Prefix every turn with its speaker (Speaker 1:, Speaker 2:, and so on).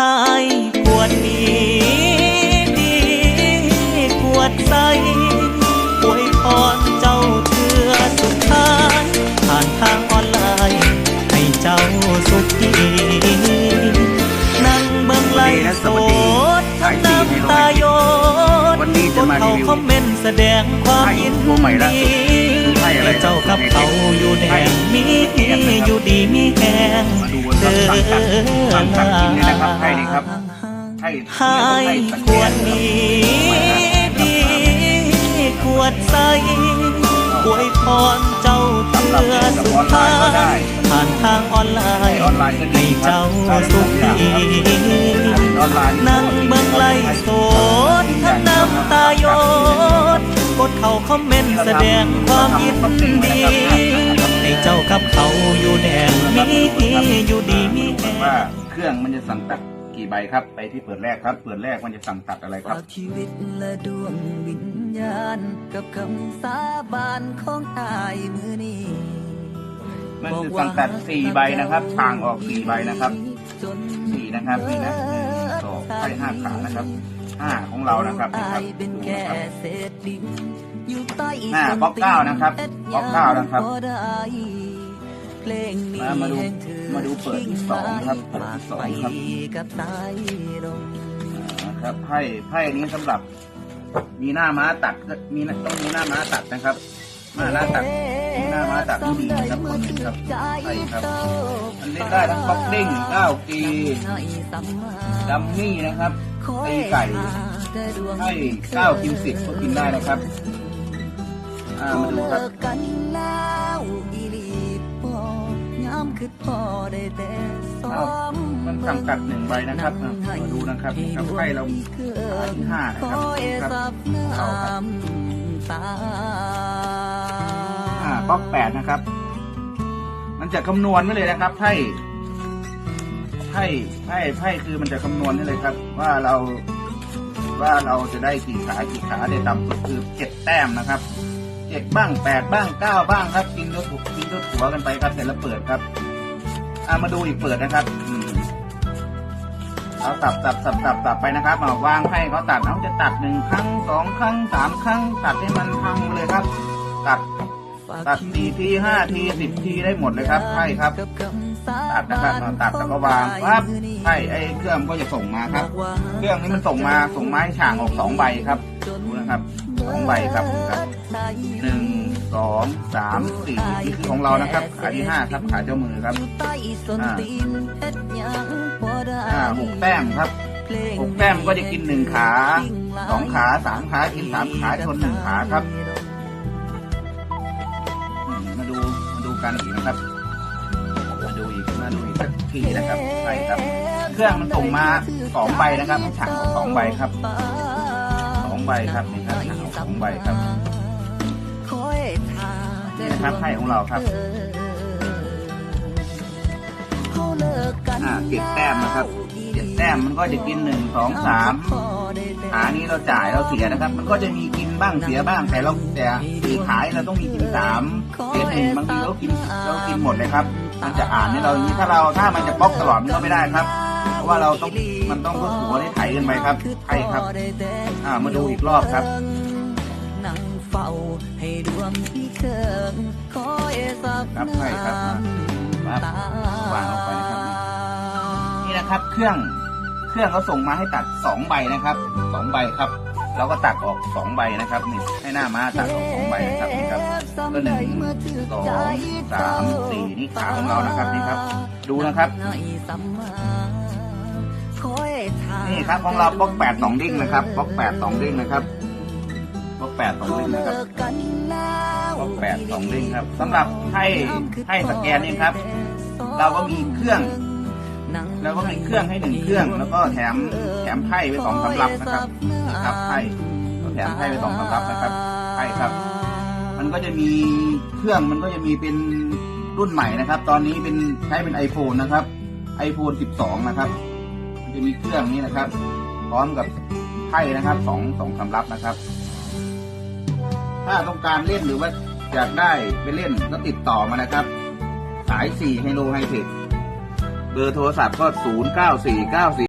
Speaker 1: ให้ขวดนี้ น
Speaker 2: วันนี้จะมา
Speaker 1: เขา
Speaker 2: รีวิว
Speaker 1: คอมเมนต์แสดงความยิน
Speaker 2: ตัวใหม่ล่า
Speaker 1: ดี
Speaker 2: สุดคือไพ่อะไร
Speaker 1: ให้เจ้ากับเขาอยู่แดงมีอยู่ดีมีแหง
Speaker 2: มาดูว่าสั่งตัดสั่งตัดกินเนี่ยนะครับไพ่นี่ครับไพ่
Speaker 1: ให้
Speaker 2: ไพ่ตะ
Speaker 1: ข
Speaker 2: เกี
Speaker 1: วยด
Speaker 2: บ
Speaker 1: นี้ดีขวดใสอวยพรเจ้าเทือสุดท้ายผ่านทางออนไล
Speaker 2: ไพ่
Speaker 1: น์
Speaker 2: ออนไลน์ก็ดี
Speaker 1: ให้
Speaker 2: ครั
Speaker 1: เจ้า
Speaker 2: บ
Speaker 1: สุขี
Speaker 2: ออนไลน์
Speaker 1: นั่งเบิ่งไล่โสดทั้งน้ำตาโยนกดเข้าคอมเมนต์แสดงความยินดีให้เจ้ากับเขาอยู่แดงมีอยู่ดีมีแห
Speaker 2: ว่างเครื่องมันจะสั่งตัดกี่ใบครับ ไปที่เปิดแรกครับ เปิดแรกมันจะสั่งตัดอะไรครับ
Speaker 3: ฝากชีวิตและดวงวิญญาณกับคำสาบานของอายมือนี้
Speaker 2: มันคือสั่งตัดสี่ใบนะครับทางออกสี่ใบนะครับสี่นะครับนี่นะหนึ่งสองไพ่ห้าขานะครับ ห้าของเรานะครับนี่ครับ
Speaker 3: อายเป็น
Speaker 2: ดู
Speaker 3: แค่
Speaker 2: นะครับ
Speaker 3: เศษดินอยู่ใต้
Speaker 2: หน้าบล็อกเก้านะครับบล็อกเก้านะครับ
Speaker 3: เพลงนี้
Speaker 2: มามาดู
Speaker 3: แห่งธอ
Speaker 2: มาดูเปิดที่สองครับเปิดที่สองครับ
Speaker 3: ฝากไปกับสายลม
Speaker 2: นะครับไพ่ไพ่นี้สำหรับ มีหน้าม้าตัดก็มีต้องมีหน้าม้าตัดนะครับหน้าหน้าตัดมีหน้าม้าตัดที่ดีนะครับคนหนึ่งครับใช่ครับมันเล่นได้ทั้งบ็อกซิ่งก้าวกีดัมมี่นะครับตีไก่ให้ก้าวกินสิบก็กินได้นะครับอ่ามาดูครับ
Speaker 3: กันแล้วอีหลีพอยามคือพอได้แต่ซ้อม
Speaker 2: มันสั่งตัดหนึ่งใบนะครับอะมาดูนะครับครับไพ่เราขาที่ห้านะครับ
Speaker 3: คอย
Speaker 2: ครับ
Speaker 3: ซับน้
Speaker 2: เอาครับำ
Speaker 3: ตา
Speaker 2: อ่าบล็อกแปดนะครับ มันจะคำนวณไว้เลยนะครับไพ่ ไพ่ไพ่ไพ่คือมันจะคำนวณให้เลยครับ ว่าเราว่าเราจะได้กี่ขากี่ขาได้ต่ำสุดคือเจ็ดแต้มนะครับเจ็ดบ้างแปดบ้างเก้าบ้างครับกินยกกินยกหัวกันไปครับเสร็จแล้วเปิดครับอามาดูอีกเปิดนะครับเอาสับสับสับสับสับไปนะครับมาวางให้เขาตัดเขาจะตัดหนึ่งครั้งสองครั้งสามครั้ง ตัดให้มันพังเลยครับ ตัดตัดสี่ทีห้าทีสิบทีได้หมดเลยครับไพ่ครับ ตัดนะครับตัดแล้วก็วางปั๊บไพ่ไอ้เครื่องก็จะส่งมาครับ เครื่องนี้มันส่งมาส่งมาให้ฉางออกสองใบครับดูนะครับสองใบครับครับหนึ่งสองสามสี่นี่คือของเรานะครับ ขาที่ห้าครับขาเจ้ามือครับอ่าอ่าหกแต้มครับหกแต้มก็จะกินหนึ่งขาสองขาสามขากินสามขาชนหนึ่งขาครับมาดูมาดูกันอีกนะครับ นี่นะครับไปครับ เครื่องมันส่งมาสองใบนะครับให้ฉางสองใบครับสองใบครับนี่ครับฉางสองใบครับนี่นะครับไพ่ของเราครับอ่าเก็บแต้มนะครับเก็บแต้มมันก็จะกินหนึ่งสองสามขานี้เราจ่ายเราเสียนะครับ มันก็จะมีกิ บ้างเสียบ้างแต่เราแต่สี่ขายเราต้องมีกินสามเสียหนึ่งบางทีเรากินเรากินหมดเลยครับ มันจะอ่านให้เราอย่างนี้ถ้าเราถ้ามันจะบล็อกตลอดมันก็ไม่ได้ครับเพราะว่าเราต้องมันต้องเพื่อหัวได้ไถกันไปครับไถครับ อ่ามาดูอีกรอบครับ
Speaker 3: นั่งเฝ้าให้ดวงที่เคิงคอยซับ
Speaker 2: ครับใช่ครับ
Speaker 3: น้ำ
Speaker 2: ครับ
Speaker 3: ตาวา
Speaker 2: งลงไปนะครับนี่นะครับเครื่องเครื่องเขาส่งมาให้ตัดสองใบนะครับสองใบครับ เราก็ตัดออกสองใบนะครับนี่ให้หน้าม้าตัดออกสองใบนะครับนี่ครับก็หนึ่งสองสามสี่นี่ขาของเรานะครับนี่ครับ ดูนะครับนี่ครับของเราบล็อกแปดสองดิ้งนะครับบล็อกแปดสองดิ้งนะครับบล็อกแปดสองดิ้งนะครับบล็อกแปดสองดิ้งครับสำหรับให้ให้สแกนนี่ครับ เราก็มีเครื่อง แล้วก็มีเครื่องให้หนึ่งเครื่อง แล้วก็แถมแถมไพ่ไปสองสำรับนะครับนี่ครับไพ่ก็แถมไพ่ไปสองสำรับนะครับไพ่ครับ มันก็จะมีเครื่องมันก็จะมีเป็นรุ่นใหม่นะครับ ตอนนี้เป็นใช้เป็น iPhone นะครับ iPhone 12 นะครับ มันจะมีเครื่องนี้นะครับ พร้อมกับไพ่นะครับสองสองสำรับนะครับ ถ้าต้องการเล่นหรือว่าอยากได้ไปเล่นก็ติดต่อมานะครับ สาย4ไฮโลไฮเทค เบอร์โทรศัพท์ก็0 9 4 9 4